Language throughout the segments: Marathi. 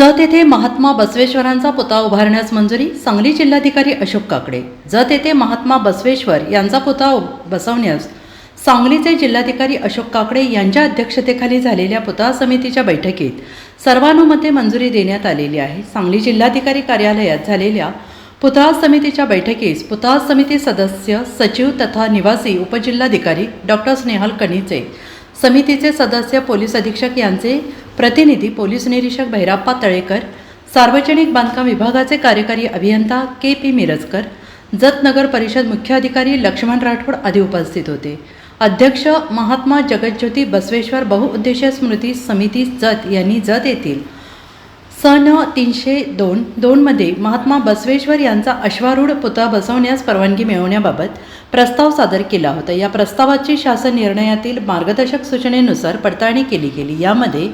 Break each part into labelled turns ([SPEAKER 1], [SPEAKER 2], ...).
[SPEAKER 1] जत येथे महात्मा बसवेश्वरांचा पुतळा उभारण्यास मंजुरी सांगली जिल्हाधिकारी अशोक काकडे. जत येथे महात्मा बसवेश्वर यांचा पुतळा बसवण्यास सांगलीचे जिल्हाधिकारी अशोक काकडे यांच्या अध्यक्षतेखाली झालेल्या पुतळा समितीच्या बैठकीत सर्वानुमते मंजुरी देण्यात आलेली आहे. सांगली जिल्हाधिकारी कार्यालयात झालेल्या पुतळा समितीच्या बैठकीस पुतळा समिती सदस्य सचिव तथा निवासी उपजिल्हाधिकारी डॉक्टर स्नेहल कणीचे समितीचे सदस्य पोलीस अधीक्षक यांचे प्रतिनिधी पोलीस निरीक्षक भैराप्पा तळेकर सार्वजनिक बांधकाम विभागाचे कार्यकारी अभियंता के पी मिरजकर जत नगर परिषद मुख्य अधिकारी लक्ष्मण राठोड आदी उपस्थित होते. अध्यक्ष महात्मा जगज्योती बसवेश्वर बहुउद्देशीय स्मृती समिती जत यांनी जत येथील सन तीनशे दोन दोनमध्ये महात्मा बसवेश्वर यांचा अश्वारूढ पुतळा बसवण्यास परवानगी मिळवण्याबाबत प्रस्ताव सादर केला होता. या प्रस्तावाची शासन निर्णयातील मार्गदर्शक सूचनेनुसार पडताळणी केली गेली. यामध्ये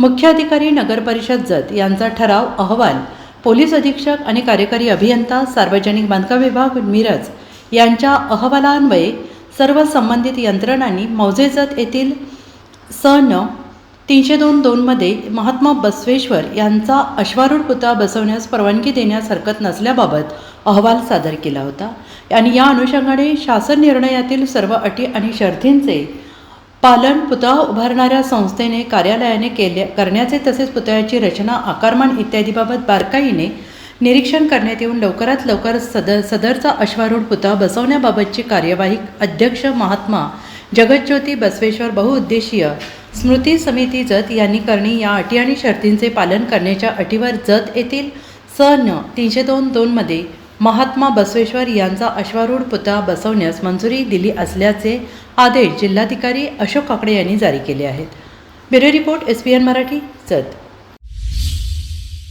[SPEAKER 1] मुख्य अधिकारी नगरपरिषद जत यांचा ठराव अहवाल पोलीस अधीक्षक आणि कार्यकारी अभियंता सार्वजनिक बांधकाम विभाग मिरज यांच्या अहवालान्वये सर्व संबंधित यंत्रणांनी मौजेजत येथील येथील सन तीनशे दोन दोनमध्ये महात्मा बसवेश्वर यांचा अश्वारूढ पुतळा बसवण्यास परवानगी देण्यास हरकत नसल्याबाबत अहवाल सादर केला होता. आणि या अनुषंगाने शासन निर्णयातील सर्व अटी आणि शर्थींचे पालन पुतळा उभारणाऱ्या संस्थेने कार्यालयाने केले करण्याचे तसेच पुतळ्याची रचना आकारमान इत्यादीबाबत बारकाईने निरीक्षण करण्यात येऊन लवकरात लवकर सद सदरचा अश्वारूढ पुतळा बसवण्याबाबतची कार्यवाही अध्यक्ष महात्मा जगज्योती बसवेश्वर बहुउद्देशीय स्मृती समिती जत यांनी करणे या अटी आणि शर्तींचे पालन करण्याच्या अटीवर जत येथील सन तीनशे दोन दोनमध्ये महात्मा बसवेश्वर यांचा अश्वारूढ पुतळा बसवण्यास मंजुरी दिली असल्याचे आदेश जिल्हाधिकारी अशोक काकडे यांनी जारी केले आहेत. Bureau report S P N Marathi Jath.